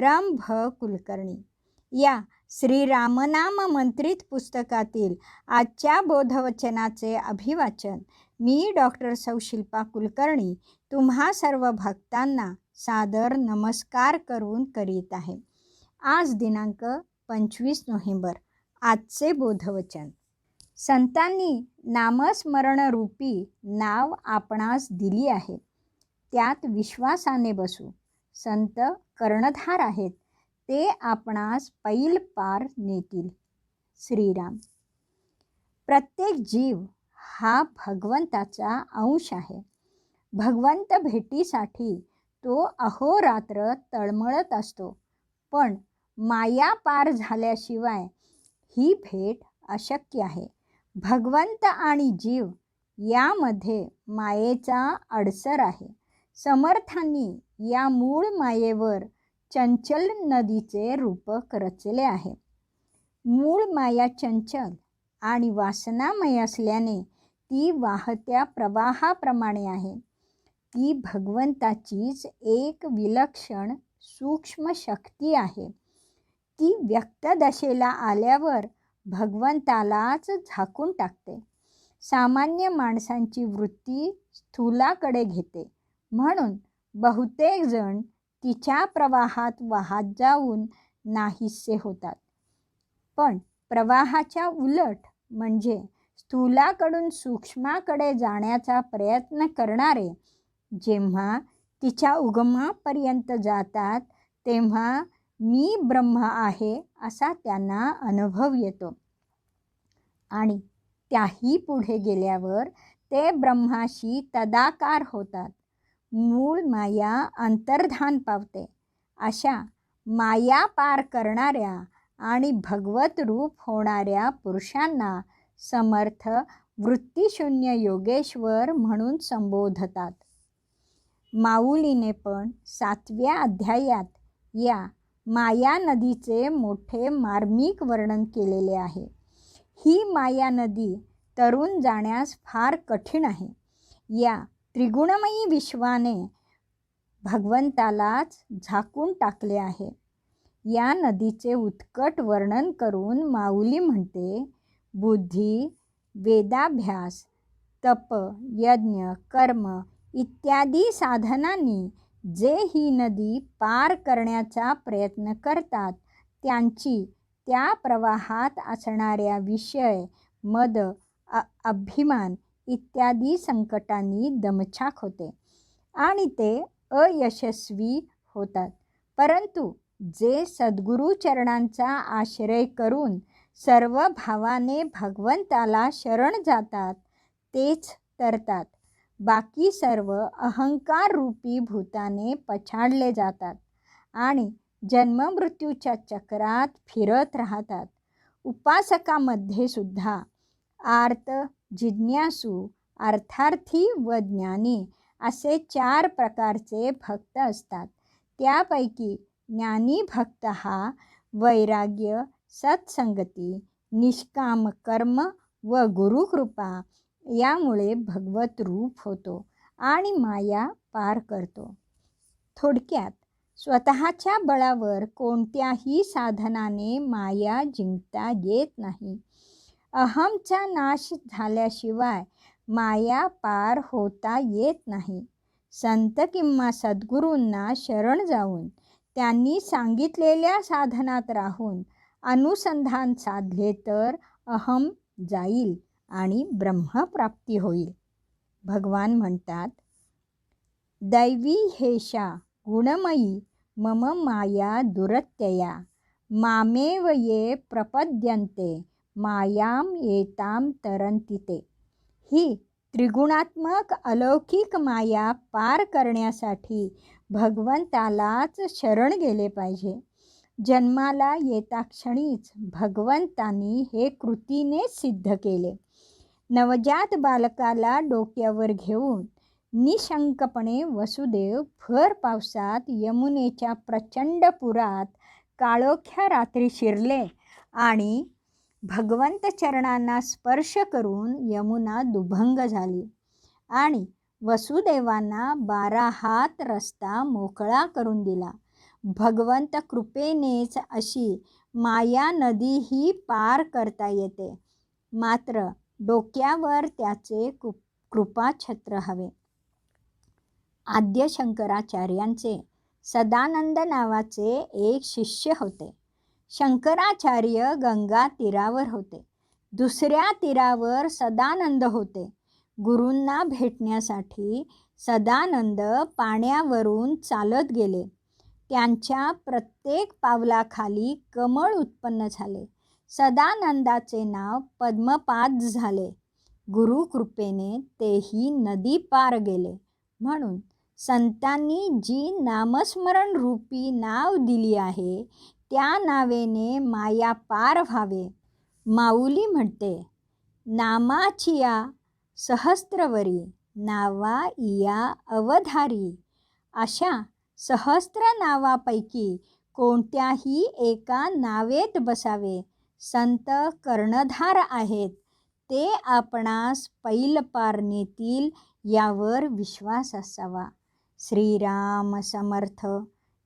राम भ कुलकर्णी. या श्री रामनाम मंत्रित पुस्तकातील आजच्या बोधवचनाचे अभिवाचन मी डॉक्टर सौ शिल्पा कुलकर्णी तुम्हा सर्व भक्तांना सादर नमस्कार करून करीत आहे. आज दिनांक पंचवीस नोव्हेंबर आजचे बोधवचन. संतांनी नामस्मरणरूपी नाव आपणास दिली आहे. त्यात विश्वासाने बसू. संत कर्णधार आहेत ते आपणास पैल पार नेतील. श्रीराम. प्रत्येक जीव हा भगवंताचा अंश आहे. भगवंत भेटीसाठी तो अहोरात्र तळमळत असतो पण माया पार झाल्याशिवाय ही भेट अशक्य आहे. भगवंत आणि जीव यामध्ये मायेचा अडसर आहे. समर्थांनी या मूळ मायेवर चंचल नदीचे रूपक रचले आहे. मूळ माया चंचल आणि वासनामय असल्याने ती वाहत्या प्रवाहाप्रमाणे आहे. ती भगवंताचीच एक विलक्षण सूक्ष्म शक्ती आहे. ती व्यक्त दशेला आल्यावर भगवंतालाच झाकून टाकते. सामान्य माणसांची वृत्ती स्थूलाकडे घेते. म्हणून बहुतेक जण तिच्या प्रवाहात वाहत जाऊन नाहीसे होतात. पण प्रवाहाच्या उलट म्हणजे स्थूलाकडून सूक्ष्माकडे जाण्याचा प्रयत्न करणारे जेव्हा तिच्या उगमापर्यंत जातात तेव्हा मी ब्रह्म आहे असा त्यांना अनुभव येतो. आणि त्याही पुढे गेल्यावर ते ब्रह्माशी तदाकार होतात. मूळ माया अंतर्धान पावते. अशा माया पार करणाऱ्या आणि भगवत रूप होणाऱ्या पुरुषांना समर्थ वृत्तीशून्य योगेश्वर म्हणून संबोधतात. माऊलीने पण सातव्या अध्यायात या माया नदीचे मोठे मार्मिक वर्णन केलेले आहे. ही माया नदी तरुण जाण्यास फार कठीण आहे. या त्रिगुणमयी विश्वाने भगवंतालाच झाकून टाकले आहे. या नदीचे उत्कट वर्णन करून माऊली म्हणते बुद्धी वेदाभ्यास तप यज्ञ कर्म इत्यादी साधनांनी जे ही नदी पार करण्याचा प्रयत्न करतात त्यांची त्या प्रवाहात असणाऱ्या विषय मद अभिमान इत्यादी संकटांनी दमछाक होते आणि ते अयशस्वी होतात. परंतु जे सद्गुरू चरणांचा आश्रय करून सर्व भावाने भगवंताला शरण जातात तेच तरतात. बाकी सर्व अहंकार रूपी भूताने पछाडले जातात आणि जन्ममृत्यूच्या चक्रात फिरत राहतात. उपासकामध्ये सुद्धा आर्त जिज्ञासू अर्थार्थी व ज्ञानी असे चार प्रकारचे भक्त असतात. त्यापैकी ज्ञानी भक्त हा वैराग्य सत्संगती निष्काम कर्म व गुरुकृपा यामुळे भगवत रूप होतो आणि माया पार करतो. थोडक्यात स्वतःच्या बळावर कोणत्याही साधनाने माया जिंकता येत नाही. अहमचा नाश झाल्याशिवाय माया पार होता येत नाही. संत किंवा सद्गुरूंना शरण जाऊन त्यांनी सांगितलेल्या साधनात राहून अनुसंधान साधले तर अहम जाईल आणि ब्रह्मप्राप्ती होईल. भगवान म्हणतात दैवी हेशा गुणमयी मम माया दुरत्यया. मामेव ये प्रपद्यन्ते. मायाम येताम तरंतिते. ही त्रिगुणात्मक अलौकिक माया पार करण्यासाठी भगवंतालाच शरण गेले पाहिजे. जन्माला येता क्षणीच भगवंतांनी हे कृतीने सिद्ध केले. नवजात बालकाला डोक्यावर घेऊन निशंकपणे वसुदेव भर पावसात यमुनेच्या प्रचंड पुरात काळोख्या रात्री शिरले आणि भगवंत चरणांना स्पर्श करून यमुना दुभंग झाली. आणि वसुदेवांना बारा हात रस्ता मोकळा करून दिला. भगवंत कृपेनेच अशी माया नदीही पार करता येते. मात्र डोक्यावर त्याचे कृपाछत्र हवे. आद्य शंकराचार्यांचे सदानंद नावाचे एक शिष्य होते. शंकराचार्य गंगा तीरावर होते. दुसऱ्या तीरावर सदानंद होते. गुरूंना भेटण्यासाठी सदानंद पाण्यावरून चालत गेले. त्यांच्या प्रत्येक पावलाखाली कमळ उत्पन्न झाले. सदानंदाचे नाव पद्मपाद झाले. गुरुकृपेने तेही नदी पार गेले. म्हणून संतांनी जी नामस्मरण रूपी नाव दिली आहे त्या नावेने माया पार व्हावे. माऊली म्हणते नामाचिया सहस्त्रवरी नावा इया अवधारी. अशा सहस्त्र नावापैकी कोणत्याही एका नावेत बसावे. संत कर्णधार आहेत. ते आपणास पैलपार नेतील यावर विश्वास असावा. श्रीराम समर्थ.